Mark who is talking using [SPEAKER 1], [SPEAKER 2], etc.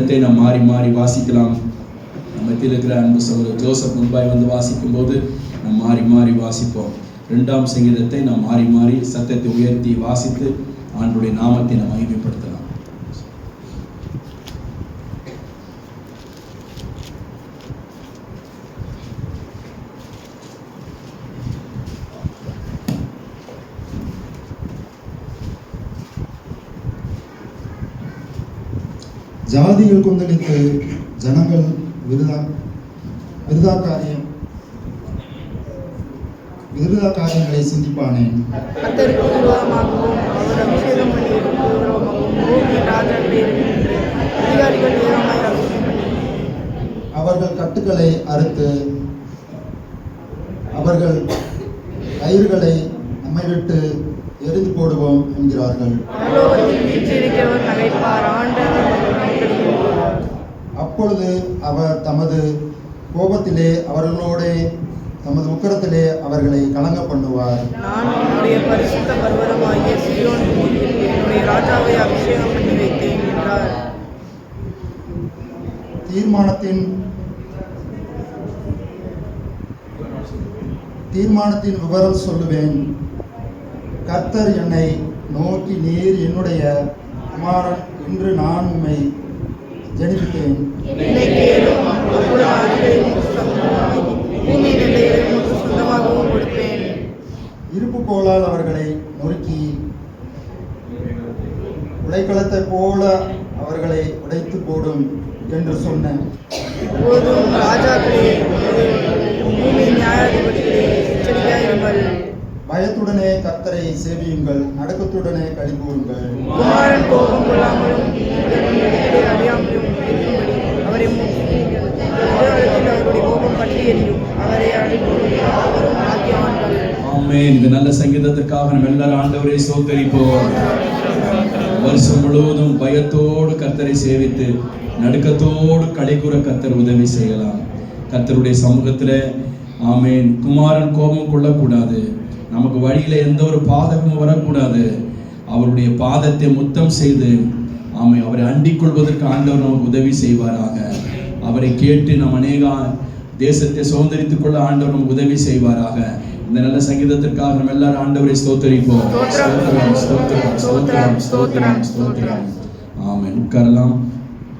[SPEAKER 1] சங்கீதத்தை நாம் மாறி மாறி வாசிக்கலாம். மத்தியில் இருக்கிற அன்பு சகோதரர் ஜோசப் மும்பாய் வந்து வாசிக்கும் போது நாம் மாறி மாறி வாசிப்போம். ரெண்டாம் சங்கீதத்தை நாம் மாறி மாறி சத்தத்தை உயர்த்தி வாசித்து ஆண்டுடைய நாமத்தை நாம் மகிமைப்படுத்தலாம்.
[SPEAKER 2] ஜாதிகள் கொந்தளித்து ஜனங்கள் விருதா விருதா காரியம். விருதா காரியங்களை சிந்திப்பானேன் அவர்கள் கட்டுக்களை அறுத்து அவர்கள் கயிறுகளை நம்மை விட்டு எரிந்து போடுவோம் என்கிறார்கள். அப்பொழுது அவர் தமது கோபத்திலே அவர்களோடே தமது உக்கரத்திலே அவர்களை கலங்க பண்ணுவார்
[SPEAKER 3] நான் என்னுடைய பரிசுத்த பர்வதமாகிய சியோன் பூமியில் என்னுடைய ராஜாவை அபிஷேகம் பண்ணி வைத்தேன் என்றார்.
[SPEAKER 2] தீர்மானத்தின் தீர்மானத்தின் விவரம் சொல்லுவேன். கர்த்தர் என்னை நோக்கி நீர் என்னுடைய குமாரன் இன்று நான் உம்மை ஜெனிப்பித்தேன் இருப்பு கோலால் அவர்களை நொறுக்கி உடைக்களத்தை போல அவர்களை உடைத்து போடும் என்று சொன்னேன்.
[SPEAKER 3] அவரை அழைக்கும் அவரும் பாக்கியவான்கள்
[SPEAKER 1] ஆமென். இந்த நல்ல சங்கீதத்திற்காக நம்ம எல்லாரும் ஆண்டவரை சோத்தரிப்போம் வருஷம் முழுவதும் பயத்தோடு கர்த்தரை சேவித்து நடுக்கத்தோடு கடைகூற கர்த்தர் உதவி செய்யலாம். கர்த்தருடைய சமூகத்தில் ஆமேன். குமாரன் கோபம் கொள்ளக்கூடாது. நமக்கு வழியில எந்த ஒரு பாதகமும் வரக்கூடாது. அவருடைய பாதத்தை முத்தம் செய்து ஆமை அவரை அண்டிக் கொள்வதற்கு ஆண்டவர் நமக்கு உதவி செய்வாராக. அவரை கேட்டு நம் அநேக தேசத்தை சுதந்திரித்துக் கொள்ள ஆண்டவர் நமக்கு உதவி செய்வாராக. இந்த நல்ல சங்கீதத்திற்காக நம்ம எல்லாரும் ஆண்டவரை ஸ்தோத்தரிப்போம். ஸ்தோத்திரம் ஸ்தோத்திரம் ஸ்தோத்திரம் ஸ்தோத்திரம் ஸ்தோத்திரம். ஆமென். உட்காரலாம்.